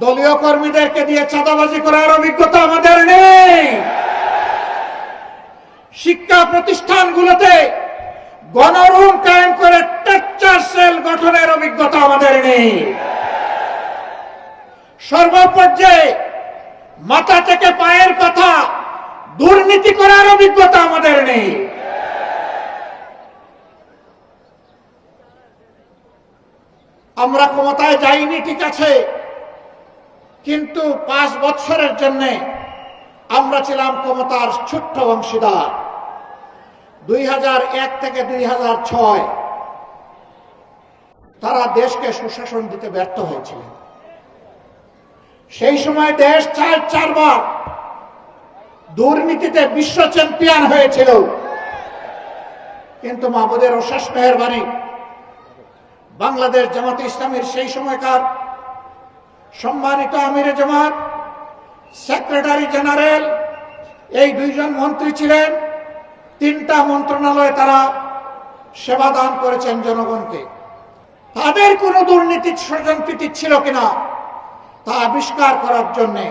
দলীয় কর্মীদেরকে দিয়ে চাঁদাবাজি করার অভিজ্ঞতা আমাদের নেই। শিক্ষা প্রতিষ্ঠানগুলোতে গণরুম কায়েম করে টেকচার সেল গঠনের অভিজ্ঞতা আমাদের নেই। সর্বপর্যায়ে মাথা থেকে পায়ের কথা দুর্নীতি করার অভিজ্ঞতা আমাদের নেই। আমরা ক্ষমতায় যাইনি, ঠিক আছে কিন্তু পাঁচ বছরের জন্য আমরা ছিলাম ক্ষমতার ছোট্ট অংশীদার। দুই থেকে দুই হাজার ছয় তারা দেশকে সুশাসন দিতে ব্যর্থ হয়েছিলেন। সেই সময় দেশ চার চারবার দুর্নীতিতে বিশ্ব চ্যাম্পিয়ন হয়েছিল। কিন্তু মাহবুদের অশেষ মেহরবানি বাংলাদেশ জামাতে ইসলামের সেই সময়কার সম্মানিত আমিরে জামাত, সেক্রেটারি জেনারেল, এই দুইজন মন্ত্রী ছিলেন। তিনটা মন্ত্রণালয়ে তারা সেবা দান করেছেন জনগণকে। তাদের কোনো দুর্নীতি স্বজনপ্রীতি ছিল কিনা, তা আবিষ্কার করার জন্যে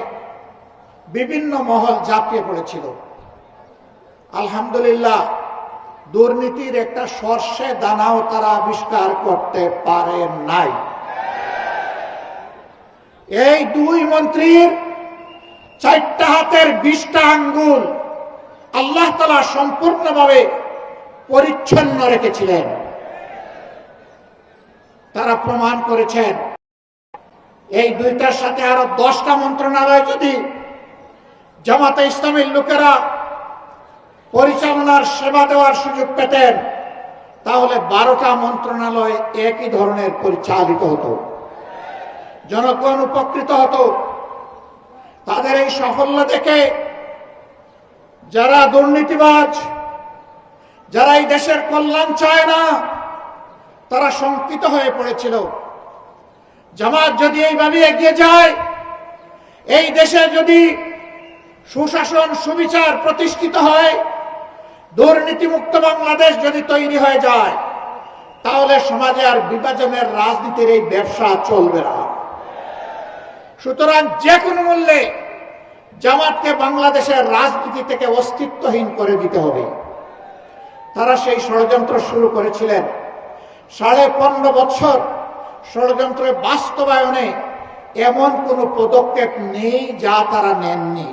বিভিন্ন মহল ঝাঁপিয়ে পড়েছিল। আলহামদুলিল্লাহ, দুর্নীতির একটা সর্ষে দানাও তারা আবিষ্কার করতে পারে নাই। এই দুই মন্ত্রীর চারটা হাতের বিশটা আঙ্গুল আল্লাহ তালা সম্পূর্ণভাবে পরিচ্ছন্ন রেখেছিলেন। তারা প্রমাণ করেছেন। এই দুইটার সাথে আরও দশটা মন্ত্রণালয় যদি জামাতে ইসলামের লোকেরা পরিচালনার সেবা দেওয়ার সুযোগ পেতেন, তাহলে বারোটা মন্ত্রণালয় একই ধরনের পরিচালিত হতো। জনগণ উপকৃত হতো। তাদের এই সাফল্য দেখে যারা দুর্নীতিবাজ, যারা এই দেশের কল্যাণ চায় না, তারা শঙ্কিত হয়ে পড়েছিল। জামাত যদি এইভাবে এগিয়ে যায়, এই দেশে যদি সুশাসন সুবিচার প্রতিষ্ঠিত হয়, দুর্নীতিমুক্ত বাংলাদেশ যদি তৈরি হয়ে যায়, তাহলে সমাজে আর বিভাজনের রাজনীতির এই ব্যবসা চলবে না। সুতরাং যে কোনো মূল্যে জামাতকে বাংলাদেশের রাজনীতি থেকে অস্তিত্বহীন করে দিতে হবে। তারা সেই ষড়যন্ত্র শুরু করেছিলেন। সাড়ে পনেরো বছর ষড়যন্ত্রের বাস্তবায়নে এমন কোনো পদক্ষেপ নেই যা তারা নেননি।